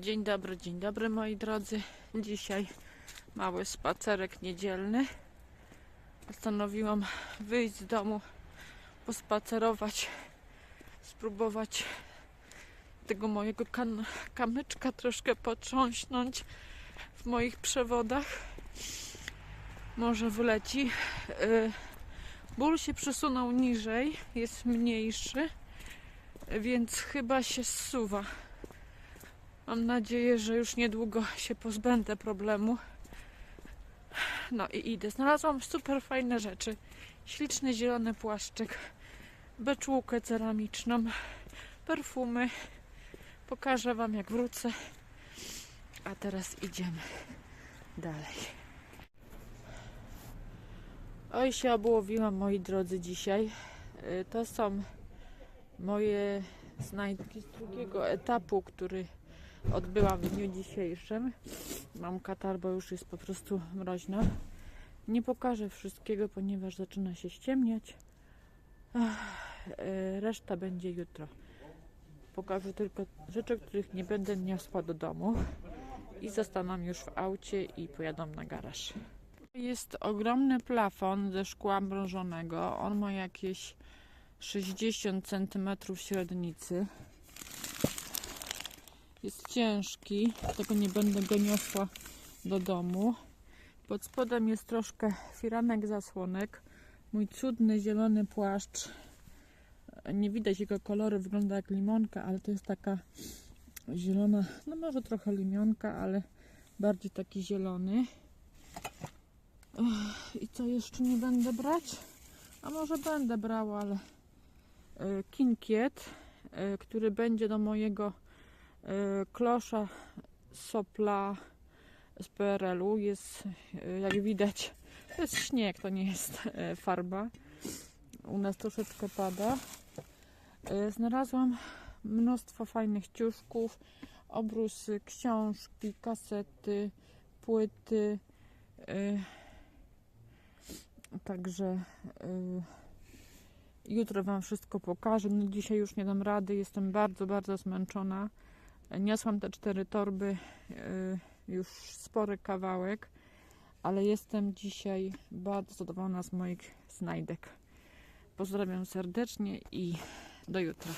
Dzień dobry, dzień dobry moi drodzy. Dzisiaj mały spacerek niedzielny. Postanowiłam wyjść z domu, pospacerować, spróbować tego mojego kamyczka troszkę potrząśnąć w moich przewodach. Może wleci. Yy, ból się przesunął niżej, jest mniejszy, więc chyba się zsuwa. Mam nadzieję, że już niedługo się pozbędę problemu. No i idę. Znalazłam super fajne rzeczy. Śliczny zielony płaszczyk, beczułkę ceramiczną, perfumy. Pokażę Wam jak wrócę. A teraz idziemy dalej. Oj się obłowiłam moi drodzy dzisiaj. Y, To są moje znajdki z drugiego etapu, który odbyłam w dniu dzisiejszym. Mam katar, bo już jest po prostu mroźno. Nie pokażę wszystkiego, ponieważ zaczyna się ściemniać. E, Reszta będzie jutro. Pokażę tylko rzeczy, których nie będę niosła do domu i zostaną już w aucie i pojadą na garaż. Jest ogromny plafon ze szkła mrożonego. On ma jakieś 60 cm średnicy. Jest ciężki, dlatego nie będę go niosła do domu. Pod spodem jest troszkę firanek zasłonek. Mój cudny zielony płaszcz. Nie widać jego koloru, wygląda jak limonka, ale to jest taka zielona, no może trochę limonka, ale bardziej taki zielony. I co jeszcze nie będę brać? A może będę brała, ale e, kinkiet, e, który będzie do mojego klosza sopla z PRL-u. Jest, e, jak widać, to jest śnieg, to nie jest e, farba. U nas troszeczkę pada. Znalazłam mnóstwo fajnych ciuszków, obrusy, książki, kasety, płyty. Także jutro Wam wszystko pokażę. No dzisiaj już nie dam rady, jestem bardzo, bardzo zmęczona. Niosłam te cztery torby, e, już spory kawałek, ale jestem dzisiaj bardzo zadowolona z moich znajdek. Pozdrawiam serdecznie i do jutra.